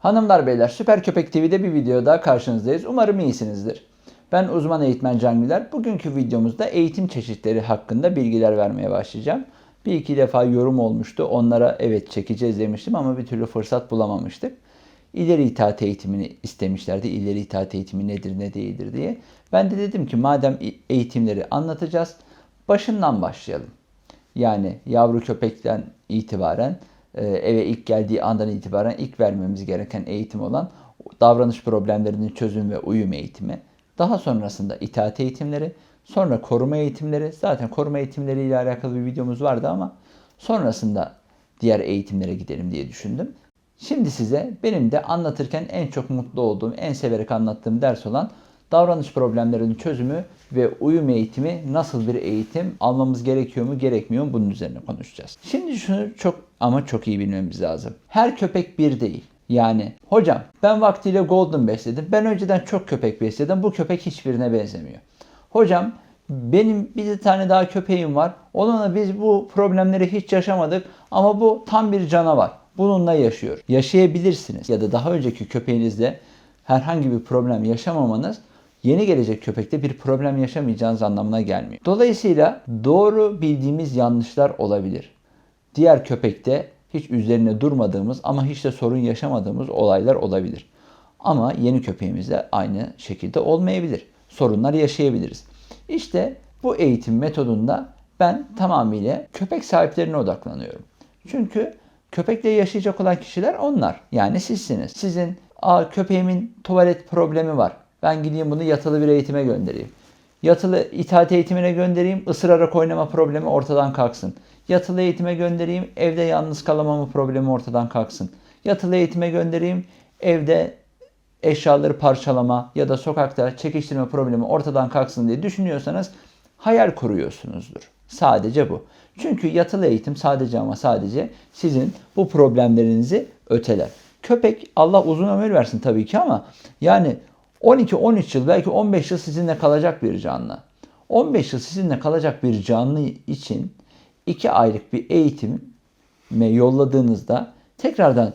Hanımlar beyler Süper Köpek TV'de bir video daha karşınızdayız. Umarım iyisinizdir. Ben uzman eğitmen Can Güler. Bugünkü videomuzda eğitim çeşitleri hakkında bilgiler vermeye başlayacağım. Bir iki defa yorum olmuştu. Onlara evet çekeceğiz demiştim ama bir türlü fırsat bulamamıştık. İleri itaat eğitimini istemişlerdi. İleri itaat eğitimi nedir ne değildir diye. Ben de dedim ki madem eğitimleri anlatacağız başından başlayalım. Yani yavru köpekten itibaren eve ilk geldiği andan itibaren ilk vermemiz gereken eğitim olan davranış problemlerinin çözüm ve uyum eğitimi. Daha sonrasında itaat eğitimleri, sonra koruma eğitimleri. Zaten koruma eğitimleri ile alakalı bir videomuz vardı ama sonrasında diğer eğitimlere gidelim diye düşündüm. Şimdi size benim de anlatırken en çok mutlu olduğum, en severek anlattığım ders olan davranış problemlerinin çözümü ve uyum eğitimi nasıl bir eğitim almamız gerekiyor mu gerekmiyor mu bunun üzerine konuşacağız. Şimdi şunu çok ama çok iyi bilmemiz lazım. Her köpek bir değil. Yani hocam ben vaktiyle Golden besledim. Ben önceden çok köpek besledim. Bu köpek hiçbirine benzemiyor. Hocam benim bir tane daha köpeğim var. Onunla biz bu problemleri hiç yaşamadık ama bu tam bir canavar. Bununla yaşıyor. Yaşayabilirsiniz ya da daha önceki köpeğinizle herhangi bir problem yaşamamanız yeni gelecek köpekte bir problem yaşamayacağınız anlamına gelmiyor. Dolayısıyla doğru bildiğimiz yanlışlar olabilir. Diğer köpekte hiç üzerine durmadığımız ama hiç de sorun yaşamadığımız olaylar olabilir. Ama yeni köpeğimizde aynı şekilde olmayabilir. Sorunlar yaşayabiliriz. İşte bu eğitim metodunda ben tamamıyla köpek sahiplerine odaklanıyorum. Çünkü köpekle yaşayacak olan kişiler onlar. Yani sizsiniz. Sizin Aa, köpeğimin tuvalet problemi var. Ben gideyim bunu yatılı bir eğitime göndereyim. Yatılı itaat eğitimine göndereyim, ısırarak oynama problemi ortadan kalksın. Yatılı eğitime göndereyim, evde yalnız kalamama problemi ortadan kalksın. Yatılı eğitime göndereyim, evde eşyaları parçalama ya da sokakta çekiştirme problemi ortadan kalksın diye düşünüyorsanız hayal kuruyorsunuzdur. Sadece bu. Çünkü yatılı eğitim sadece ama sadece sizin bu problemlerinizi öteler. Köpek Allah uzun ömür versin tabii ki ama yani 12-13 yıl belki 15 yıl sizinle kalacak bir canlı. 15 yıl sizinle kalacak bir canlı için 2 aylık bir eğitime yolladığınızda tekrardan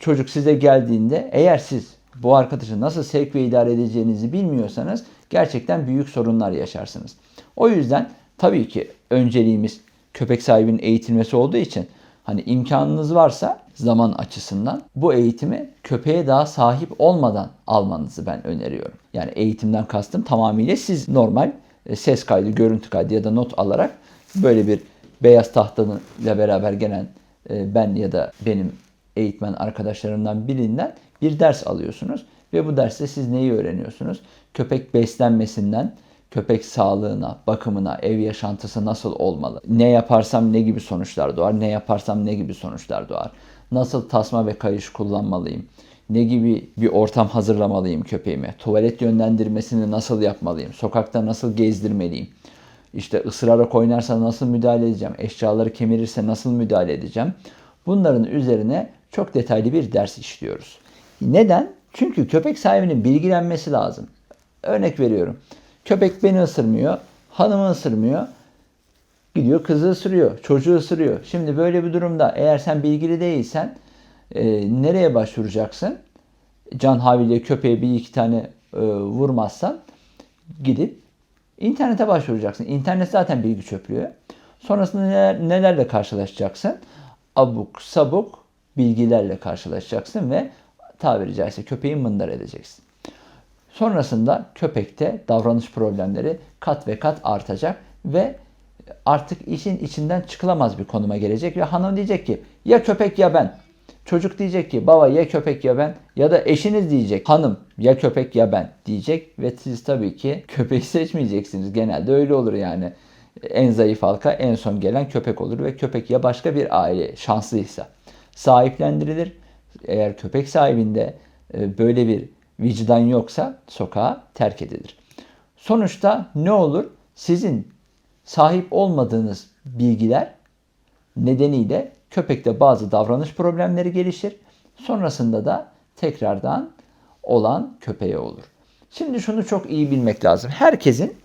çocuk size geldiğinde eğer siz bu arkadaşı nasıl sevk ve idare edeceğinizi bilmiyorsanız gerçekten büyük sorunlar yaşarsınız. O yüzden tabii ki önceliğimiz köpek sahibinin eğitilmesi olduğu için hani imkanınız varsa zaman açısından bu eğitimi köpeğe daha sahip olmadan almanızı ben öneriyorum. Yani eğitimden kastım tamamıyla siz normal e, ses kaydı, görüntü kaydı ya da not alarak böyle bir beyaz tahtanıyla beraber gelen e, ben ya da benim eğitmen arkadaşlarımdan birinden bir ders alıyorsunuz. Ve bu derste siz neyi öğreniyorsunuz? Köpek beslenmesinden, köpek sağlığına, bakımına, ev yaşantısı nasıl olmalı? Ne yaparsam ne gibi sonuçlar doğar? Ne yaparsam ne gibi sonuçlar doğar? Nasıl tasma ve kayış kullanmalıyım? Ne gibi bir ortam hazırlamalıyım köpeğime? Tuvalet yönlendirmesini nasıl yapmalıyım? Sokakta nasıl gezdirmeliyim? İşte ısırarak oynarsa nasıl müdahale edeceğim? Eşyaları kemirirse nasıl müdahale edeceğim? Bunların üzerine çok detaylı bir ders işliyoruz. Neden? Çünkü köpek sahibinin bilgilenmesi lazım. Örnek veriyorum. Köpek beni ısırmıyor, hanımı ısırmıyor. Gidiyor kızı ısırıyor, çocuğu ısırıyor. Şimdi böyle bir durumda eğer sen bilgili değilsen e, nereye başvuracaksın? Can havliyle köpeğe bir iki tane e, vurmazsan gidip internete başvuracaksın. İnternet zaten bilgi çöplüyor. Sonrasında neler, nelerle karşılaşacaksın? Abuk sabuk bilgilerle karşılaşacaksın ve tabiri caizse köpeği mındar edeceksin. Sonrasında köpekte davranış problemleri kat ve kat artacak ve artık işin içinden çıkılamaz bir konuma gelecek ve hanım diyecek ki ya köpek ya ben. Çocuk diyecek ki baba ya köpek ya ben ya da eşiniz diyecek hanım ya köpek ya ben diyecek ve siz tabii ki köpeği seçmeyeceksiniz. Genelde öyle olur yani. En zayıf halka en son gelen köpek olur ve köpek ya başka bir aile şanslıysa sahiplendirilir. Eğer köpek sahibinde e, böyle bir vicdan yoksa sokağa terk edilir. Sonuçta ne olur? Sizin sahip olmadığınız bilgiler nedeniyle köpekte bazı davranış problemleri gelişir. Sonrasında da tekrardan olan köpeğe olur. Şimdi şunu çok iyi bilmek lazım. Herkesin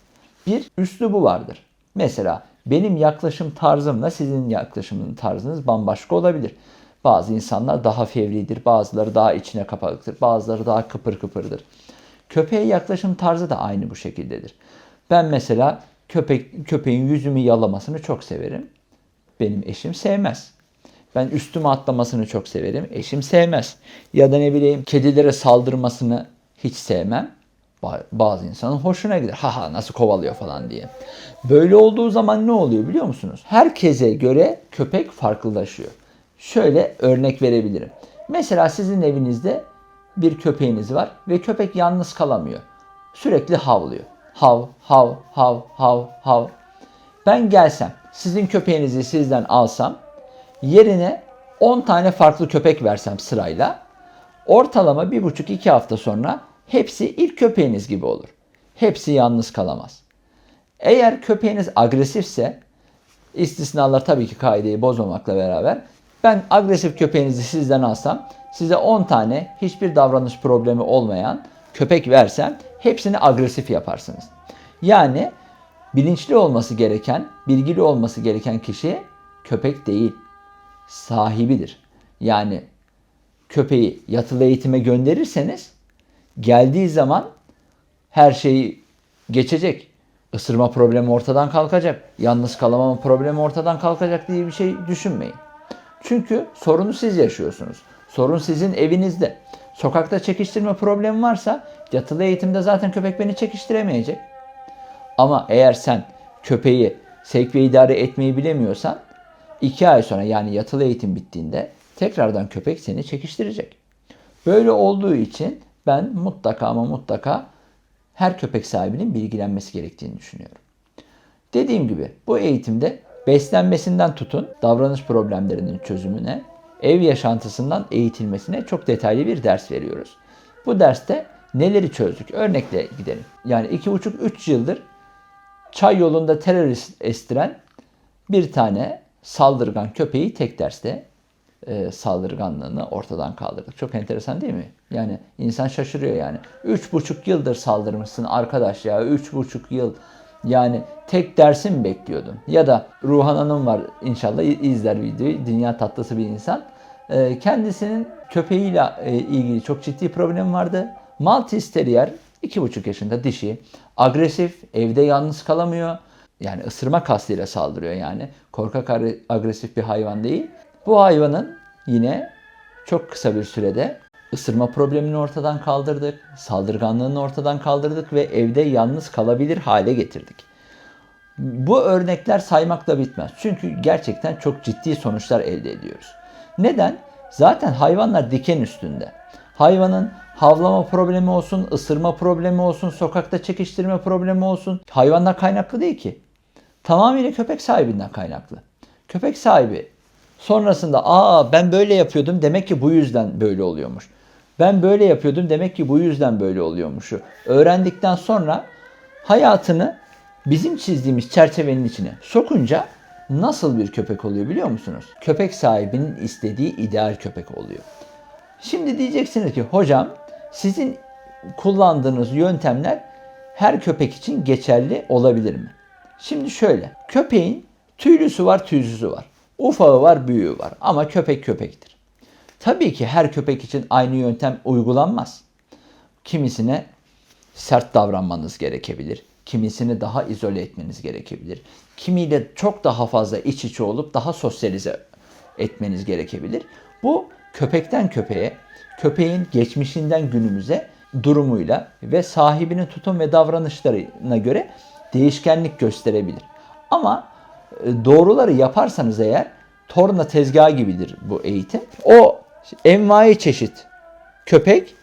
bir üslubu vardır. Mesela benim yaklaşım tarzımla sizin yaklaşımın tarzınız bambaşka olabilir. Bazı insanlar daha fevridir, bazıları daha içine kapalıktır, bazıları daha kıpır kıpırdır. Köpeğe yaklaşım tarzı da aynı bu şekildedir. Ben mesela köpek köpeğin yüzümü yalamasını çok severim. Benim eşim sevmez. Ben üstüme atlamasını çok severim. Eşim sevmez. Ya da ne bileyim kedilere saldırmasını hiç sevmem. Ba- Bazı insanın hoşuna gider. Ha ha nasıl kovalıyor falan diye. Böyle olduğu zaman ne oluyor biliyor musunuz? Herkese göre köpek farklılaşıyor. Şöyle örnek verebilirim. Mesela sizin evinizde bir köpeğiniz var ve köpek yalnız kalamıyor. Sürekli havlıyor. Hav, hav, hav, hav, hav. Ben gelsem, sizin köpeğinizi sizden alsam, yerine 10 tane farklı köpek versem sırayla, ortalama 1,5-2 hafta sonra hepsi ilk köpeğiniz gibi olur. Hepsi yalnız kalamaz. Eğer köpeğiniz agresifse, istisnalar tabii ki kaideyi bozmamakla beraber, ben agresif köpeğinizi sizden alsam, size 10 tane hiçbir davranış problemi olmayan köpek versem, hepsini agresif yaparsınız. Yani bilinçli olması gereken, bilgili olması gereken kişi köpek değil, sahibidir. Yani köpeği yatılı eğitime gönderirseniz geldiği zaman her şeyi geçecek. Isırma problemi ortadan kalkacak. Yalnız kalamama problemi ortadan kalkacak diye bir şey düşünmeyin. Çünkü sorunu siz yaşıyorsunuz. Sorun sizin evinizde. Sokakta çekiştirme problemi varsa yatılı eğitimde zaten köpek beni çekiştiremeyecek. Ama eğer sen köpeği sevk ve idare etmeyi bilemiyorsan 2 ay sonra yani yatılı eğitim bittiğinde tekrardan köpek seni çekiştirecek. Böyle olduğu için ben mutlaka ama mutlaka her köpek sahibinin bilgilenmesi gerektiğini düşünüyorum. Dediğim gibi bu eğitimde beslenmesinden tutun davranış problemlerinin çözümüne, ev yaşantısından eğitilmesine çok detaylı bir ders veriyoruz. Bu derste neleri çözdük? Örnekle gidelim. Yani 2,5-3 yıldır çay yolunda terörist estiren bir tane saldırgan köpeği tek derste e, saldırganlığını ortadan kaldırdık. Çok enteresan değil mi? Yani insan şaşırıyor yani. Üç buçuk yıldır saldırmışsın arkadaş ya. Üç buçuk yıl. Yani tek dersi mi bekliyordun? Ya da Ruhan Hanım var inşallah izler videoyu. Dünya tatlısı bir insan. E, kendisinin köpeğiyle e, ilgili çok ciddi problem vardı. Maltese Terrier 2,5 yaşında dişi. Agresif, evde yalnız kalamıyor. Yani ısırma kastıyla saldırıyor yani. Korkak agre- agresif bir hayvan değil. Bu hayvanın yine çok kısa bir sürede ısırma problemini ortadan kaldırdık. Saldırganlığını ortadan kaldırdık ve evde yalnız kalabilir hale getirdik. Bu örnekler saymakla bitmez. Çünkü gerçekten çok ciddi sonuçlar elde ediyoruz. Neden? Zaten hayvanlar diken üstünde. Hayvanın havlama problemi olsun, ısırma problemi olsun, sokakta çekiştirme problemi olsun. Hayvanlar kaynaklı değil ki. Tamamıyla köpek sahibinden kaynaklı. Köpek sahibi sonrasında aa ben böyle yapıyordum demek ki bu yüzden böyle oluyormuş. Ben böyle yapıyordum demek ki bu yüzden böyle oluyormuşu. Öğrendikten sonra hayatını bizim çizdiğimiz çerçevenin içine sokunca nasıl bir köpek oluyor biliyor musunuz? Köpek sahibinin istediği ideal köpek oluyor. Şimdi diyeceksiniz ki hocam sizin kullandığınız yöntemler her köpek için geçerli olabilir mi? Şimdi şöyle. Köpeğin tüylüsü var, tüysüzü var. Ufağı var, büyüğü var. Ama köpek köpektir. Tabii ki her köpek için aynı yöntem uygulanmaz. Kimisine sert davranmanız gerekebilir. Kimisini daha izole etmeniz gerekebilir. Kimiyle çok daha fazla iç içe olup daha sosyalize etmeniz gerekebilir. Bu köpekten köpeğe, köpeğin geçmişinden günümüze durumuyla ve sahibinin tutum ve davranışlarına göre değişkenlik gösterebilir. Ama doğruları yaparsanız eğer torna tezgahı gibidir bu eğitim. O envai çeşit köpek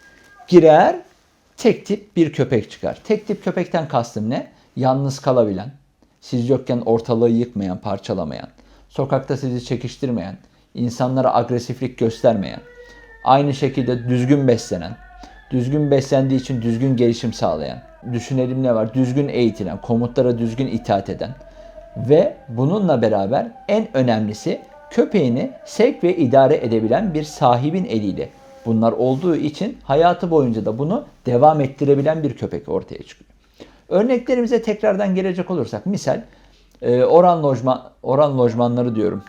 girer tek tip bir köpek çıkar. Tek tip köpekten kastım ne? Yalnız kalabilen, siz yokken ortalığı yıkmayan, parçalamayan, sokakta sizi çekiştirmeyen, insanlara agresiflik göstermeyen, aynı şekilde düzgün beslenen, düzgün beslendiği için düzgün gelişim sağlayan, düşünelim ne var, düzgün eğitilen, komutlara düzgün itaat eden ve bununla beraber en önemlisi köpeğini sevk ve idare edebilen bir sahibin eliyle bunlar olduğu için hayatı boyunca da bunu devam ettirebilen bir köpek ortaya çıkıyor. Örneklerimize tekrardan gelecek olursak misal e, oran lojman oran lojmanları diyorum.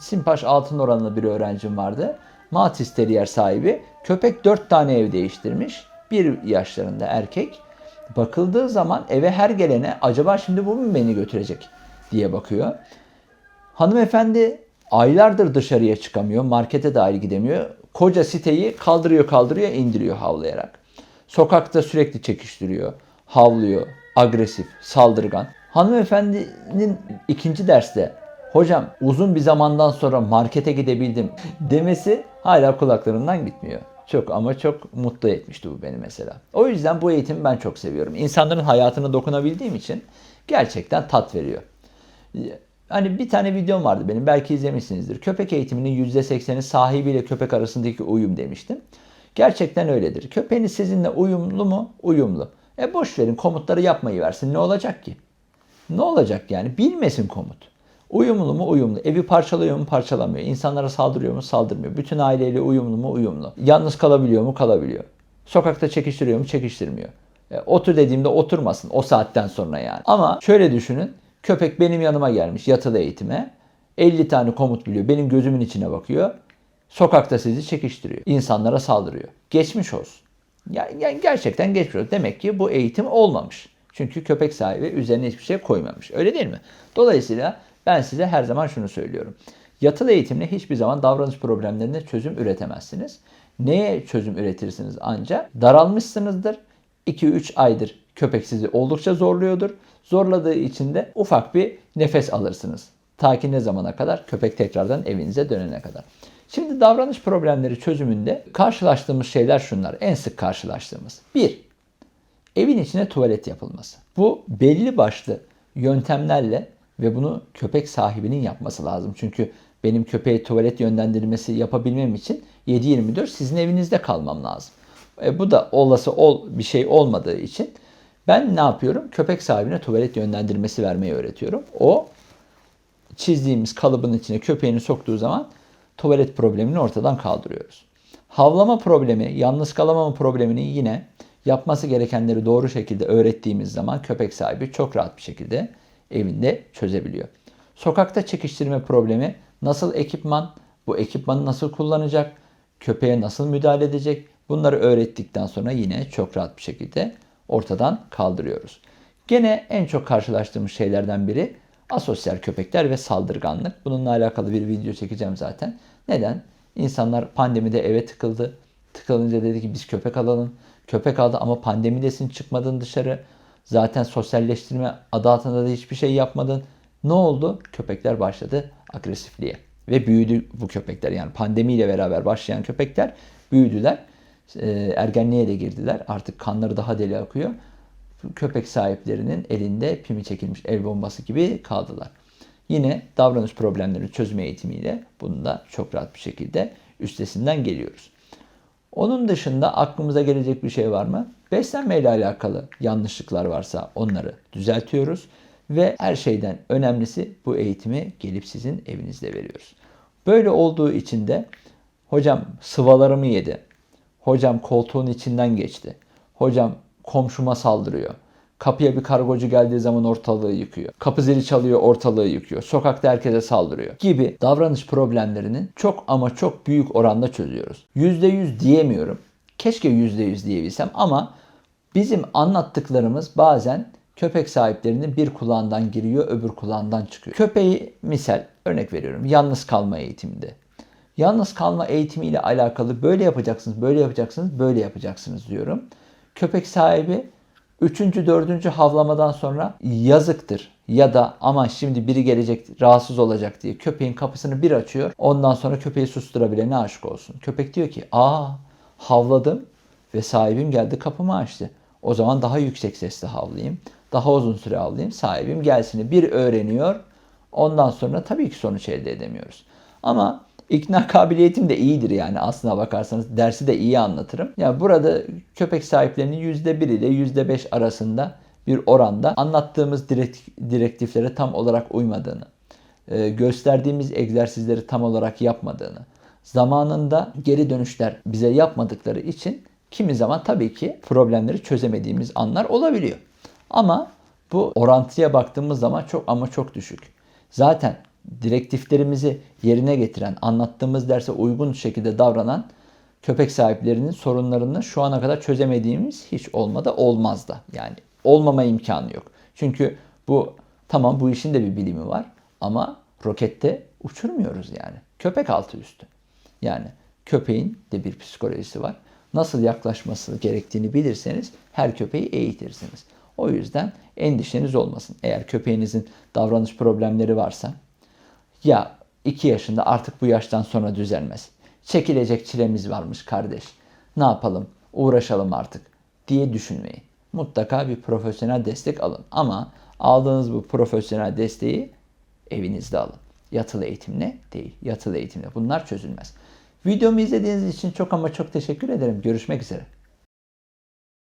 Simpaş altın oranlı bir öğrencim vardı. Maltese Terrier sahibi. Köpek 4 tane ev değiştirmiş. Bir yaşlarında erkek. Bakıldığı zaman eve her gelene acaba şimdi bu mu beni götürecek diye bakıyor. Hanımefendi aylardır dışarıya çıkamıyor. Markete dahi gidemiyor. Koca siteyi kaldırıyor kaldırıyor indiriyor havlayarak. Sokakta sürekli çekiştiriyor. Havlıyor. Agresif, saldırgan. Hanımefendinin ikinci derste hocam uzun bir zamandan sonra markete gidebildim demesi hala kulaklarından gitmiyor. Çok ama çok mutlu etmişti bu beni mesela. O yüzden bu eğitimi ben çok seviyorum. İnsanların hayatına dokunabildiğim için gerçekten tat veriyor. Hani bir tane videom vardı benim belki izlemişsinizdir. Köpek eğitiminin %80'i sahibiyle köpek arasındaki uyum demiştim. Gerçekten öyledir. Köpeğiniz sizinle uyumlu mu? Uyumlu. E boş verin komutları yapmayı versin. Ne olacak ki? Ne olacak yani? Bilmesin komut. Uyumlu mu? Uyumlu. Evi parçalıyor mu? Parçalamıyor. İnsanlara saldırıyor mu? Saldırmıyor. Bütün aileyle uyumlu mu? Uyumlu. Yalnız kalabiliyor mu? Kalabiliyor. Sokakta çekiştiriyor mu? Çekiştirmiyor. E, otur dediğimde oturmasın o saatten sonra yani. Ama şöyle düşünün. Köpek benim yanıma gelmiş yatılı eğitime. 50 tane komut biliyor. Benim gözümün içine bakıyor. Sokakta sizi çekiştiriyor. İnsanlara saldırıyor. Geçmiş olsun. Yani, gerçekten geçmiş olsun. Demek ki bu eğitim olmamış. Çünkü köpek sahibi üzerine hiçbir şey koymamış. Öyle değil mi? Dolayısıyla ben size her zaman şunu söylüyorum. Yatılı eğitimle hiçbir zaman davranış problemlerine çözüm üretemezsiniz. Neye çözüm üretirsiniz ancak? Daralmışsınızdır. 2-3 aydır köpek sizi oldukça zorluyordur. Zorladığı için de ufak bir nefes alırsınız. Ta ki ne zamana kadar? Köpek tekrardan evinize dönene kadar. Şimdi davranış problemleri çözümünde karşılaştığımız şeyler şunlar. En sık karşılaştığımız. Bir, evin içine tuvalet yapılması. Bu belli başlı yöntemlerle ve bunu köpek sahibinin yapması lazım. Çünkü benim köpeğe tuvalet yönlendirmesi yapabilmem için 7-24 sizin evinizde kalmam lazım. E, bu da olası ol, bir şey olmadığı için ben ne yapıyorum? Köpek sahibine tuvalet yönlendirmesi vermeyi öğretiyorum. O çizdiğimiz kalıbın içine köpeğini soktuğu zaman tuvalet problemini ortadan kaldırıyoruz. Havlama problemi, yalnız kalamama problemini yine yapması gerekenleri doğru şekilde öğrettiğimiz zaman köpek sahibi çok rahat bir şekilde evinde çözebiliyor. Sokakta çekiştirme problemi nasıl ekipman, bu ekipmanı nasıl kullanacak, köpeğe nasıl müdahale edecek bunları öğrettikten sonra yine çok rahat bir şekilde ortadan kaldırıyoruz. Gene en çok karşılaştığımız şeylerden biri asosyal köpekler ve saldırganlık. Bununla alakalı bir video çekeceğim zaten. Neden? İnsanlar pandemide eve tıkıldı. Tıkılınca dedi ki biz köpek alalım. Köpek aldı ama pandemidesin çıkmadın dışarı. Zaten sosyalleştirme adı altında da hiçbir şey yapmadın. Ne oldu? Köpekler başladı agresifliğe. Ve büyüdü bu köpekler. Yani pandemiyle beraber başlayan köpekler büyüdüler. Ee, ergenliğe de girdiler. Artık kanları daha deli akıyor. Köpek sahiplerinin elinde pimi çekilmiş el bombası gibi kaldılar. Yine davranış problemleri çözme eğitimiyle bunu da çok rahat bir şekilde üstesinden geliyoruz. Onun dışında aklımıza gelecek bir şey var mı? Beslenme ile alakalı yanlışlıklar varsa onları düzeltiyoruz ve her şeyden önemlisi bu eğitimi gelip sizin evinizde veriyoruz. Böyle olduğu için de hocam sıvalarımı yedi. Hocam koltuğun içinden geçti. Hocam komşuma saldırıyor. Kapıya bir kargocu geldiği zaman ortalığı yıkıyor. Kapı zili çalıyor ortalığı yıkıyor. Sokakta herkese saldırıyor gibi davranış problemlerinin çok ama çok büyük oranda çözüyoruz. %100 diyemiyorum. Keşke %100 diyebilsem ama bizim anlattıklarımız bazen köpek sahiplerinin bir kulağından giriyor öbür kulağından çıkıyor. Köpeği misal örnek veriyorum yalnız kalma eğitiminde. Yalnız kalma eğitimi ile alakalı böyle yapacaksınız, böyle yapacaksınız, böyle yapacaksınız diyorum. Köpek sahibi Üçüncü, dördüncü havlamadan sonra yazıktır. Ya da ama şimdi biri gelecek rahatsız olacak diye köpeğin kapısını bir açıyor. Ondan sonra köpeği susturabilene aşık olsun. Köpek diyor ki aa havladım ve sahibim geldi kapımı açtı. O zaman daha yüksek sesle havlayayım. Daha uzun süre havlayayım. Sahibim gelsin. Bir öğreniyor. Ondan sonra tabii ki sonuç elde edemiyoruz. Ama İkna kabiliyetim de iyidir yani aslına bakarsanız. Dersi de iyi anlatırım. Ya yani burada köpek sahiplerinin %1 ile %5 arasında bir oranda anlattığımız direktiflere tam olarak uymadığını, e, gösterdiğimiz egzersizleri tam olarak yapmadığını, zamanında geri dönüşler bize yapmadıkları için kimi zaman tabii ki problemleri çözemediğimiz anlar olabiliyor. Ama bu orantıya baktığımız zaman çok ama çok düşük. Zaten direktiflerimizi yerine getiren, anlattığımız derse uygun şekilde davranan köpek sahiplerinin sorunlarını şu ana kadar çözemediğimiz hiç olmadı, olmaz da. Yani olmama imkanı yok. Çünkü bu tamam bu işin de bir bilimi var ama rokette uçurmuyoruz yani. Köpek altı üstü. Yani köpeğin de bir psikolojisi var. Nasıl yaklaşması gerektiğini bilirseniz her köpeği eğitirsiniz. O yüzden endişeniz olmasın. Eğer köpeğinizin davranış problemleri varsa ya 2 yaşında artık bu yaştan sonra düzelmez. Çekilecek çilemiz varmış kardeş. Ne yapalım? Uğraşalım artık diye düşünmeyin. Mutlaka bir profesyonel destek alın. Ama aldığınız bu profesyonel desteği evinizde alın. Yatılı eğitimle değil. Yatılı eğitimle bunlar çözülmez. Videomu izlediğiniz için çok ama çok teşekkür ederim. Görüşmek üzere.